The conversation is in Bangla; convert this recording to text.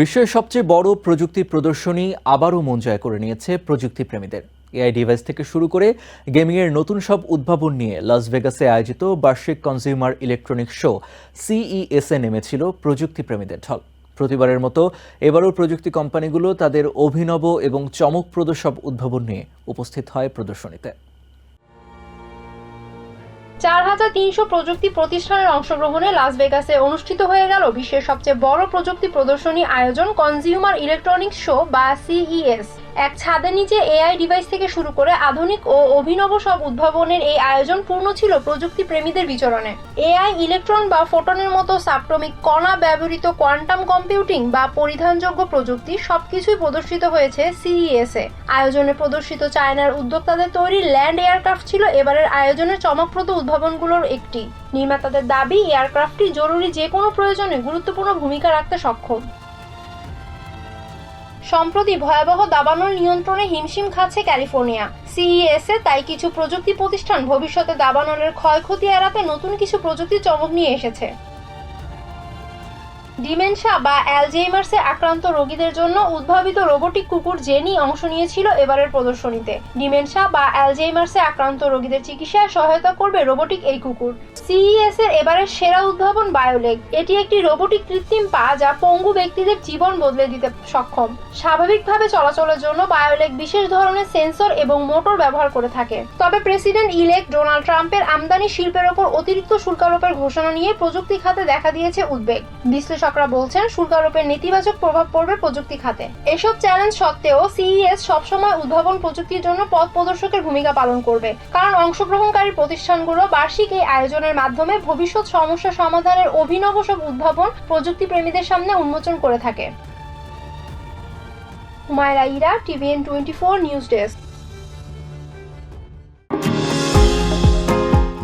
বিশ্বের সবচেয়ে বড় প্রযুক্তি প্রদর্শনী আবারও মন জয় করে নিয়েছে প্রযুক্তি প্রেমীদের এআই ডিভাইস থেকে শুরু করে গেমিংয়ের নতুন সব উদ্ভাবন নিয়ে লাস ভেগাসে আয়োজিত বার্ষিক কনজিউমার ইলেকট্রনিক্স শো সিইএসএ নেমেছিল প্রযুক্তি প্রেমীদের ঢল। প্রতিবারের মতো এবারও প্রযুক্তি কোম্পানিগুলো তাদের অভিনব এবং চমকপ্রদ সব উদ্ভাবন নিয়ে উপস্থিত হয় প্রদর্শনীতে। চার হাজার তিনশো প্রযুক্তি প্রতিষ্ঠানের অংশগ্রহণে লাস ভেগাসে অনুষ্ঠিত হয়ে গেল বিশ্বের সবচেয়ে বড় প্রযুক্তি প্রদর্শনী আয়োজন কনজিউমার ইলেকট্রনিক্স শো বা সিইএস। এক ছাদের নিচে এআই ডিভাইস থেকে শুরু করে আধুনিক ও অভিনব সব উদ্ভাবনের এই আয়োজন পূর্ণ ছিল প্রযুক্তি প্রেমীদের বিচরণে। এআই ইলেকট্রন বা ফোটনের মতো সাবটমিক কণা ব্যবহৃত কোয়ান্টাম কম্পিউটিং বা পরিধানযোগ্য প্রযুক্তি সবকিছুই প্রদর্শিত হয়েছে সিইএস এ আয়োজনে প্রদর্শিত চায়নার উদ্যোক্তাদের তৈরি ল্যান্ড এয়ারক্রাফট ছিল এবারের আয়োজনের চমকপ্রদ উদ্ভাবনগুলোর একটি। নির্মাতাদের দাবি, এয়ারক্রাফটটি জরুরি যে কোনো প্রয়োজনে গুরুত্বপূর্ণ ভূমিকা রাখতে সক্ষম। সম্প্রতি ভয়াবহ দাবানল নিয়ন্ত্রণে হিমশিম খাচ্ছে ক্যালিফোর্নিয়া। সিইএস এ তাই কিছু প্রযুক্তি প্রতিষ্ঠান ভবিষ্যতে দাবানলের ক্ষয়ক্ষতি এড়াতে নতুন কিছু প্রযুক্তি চমক নিয়ে এসেছে। ডিমেনশিয়া বা অ্যালজেইমার্সে আক্রান্ত রোগীদের জন্য উদ্ভাবিত রোবোটিক কুকুর জেনি অংশ নিয়েছিল এবারের প্রদর্শনীতে। ডিমেনশা বা অ্যালজেইমার্সে আক্রান্ত রোগীদের চিকিৎসায় সহায়তা করবে রোবোটিক এই কুকুর। সিইএস এর এবারের সেরা উদ্ভাবন বায়োলেগ। এটি একটি রোবোটিক কৃত্রিম পা যা পঙ্গু ব্যক্তিদের জীবন বদলে দিতে সক্ষম। স্বাভাবিকভাবে চলাচলের জন্য বায়োলেগ বিশেষ ধরনের সেন্সর এবং মোটর ব্যবহার করে থাকে। তবে প্রেসিডেন্ট ইলেক ডোনাল্ড ট্রাম্পের আমদানি শিল্পের ওপর অতিরিক্ত শুল্কারোপের ঘোষণা নিয়ে প্রযুক্তি খাতে দেখা দিয়েছে উদ্বেগ। বিশ্লেষকরা বলছেন শুল্কারোপের নেতিবাচক প্রভাব পড়বে প্রযুক্তি খাতে। এসব চ্যালেঞ্জ সত্ত্বেও সিইএস সবসময় উদ্ভাবন প্রযুক্তির জন্য পথ প্রদর্শকের ভূমিকা পালন করবে। কারণ অংশগ্রহণকারী প্রতিষ্ঠানগুলো বার্ষিক এই আয়োজনের মাধ্যমে ভবিষ্যৎ সমস্যা সমাধানের অভিনব সব উদ্ভাবন প্রযুক্তি প্রেমীদের সামনে উন্মোচন করে থাকে। Humaira Ira TVN twenty four news desk